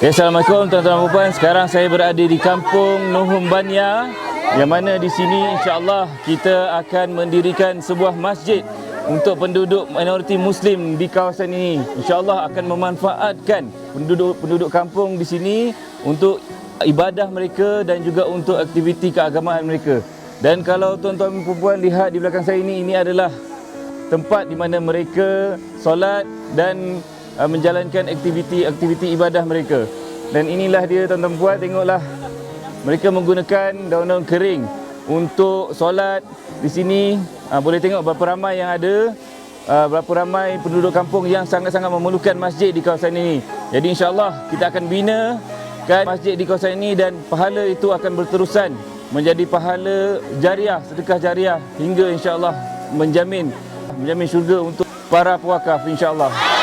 Okay, Assalamualaikum tuan-tuan dan puan. Sekarang saya berada di kampung Nuhum Bania yang mana di sini insya-Allah kita akan mendirikan sebuah masjid untuk penduduk minoriti muslim di kawasan ini. Insya-Allah akan memanfaatkan penduduk-penduduk kampung di sini untuk ibadah mereka dan juga untuk aktiviti keagamaan mereka. Dan kalau tuan-tuan dan puan lihat di belakang saya ini ini adalah tempat di mana mereka solat dan uh, menjalankan aktiviti-aktiviti ibadah mereka. Dan inilah dia tuan-tuan puan tengoklah mereka menggunakan daun-daun kering untuk solat di sini. Uh, boleh tengok berapa ramai yang ada uh, berapa ramai penduduk kampung yang sangat-sangat memerlukan masjid di kawasan ini. Jadi insya-Allah kita akan bina kan masjid di kawasan ini dan pahala itu akan berterusan menjadi pahala jariah, sedekah jariah hingga insya-Allah menjamin menjamin syurga untuk para pewakaf insya-Allah.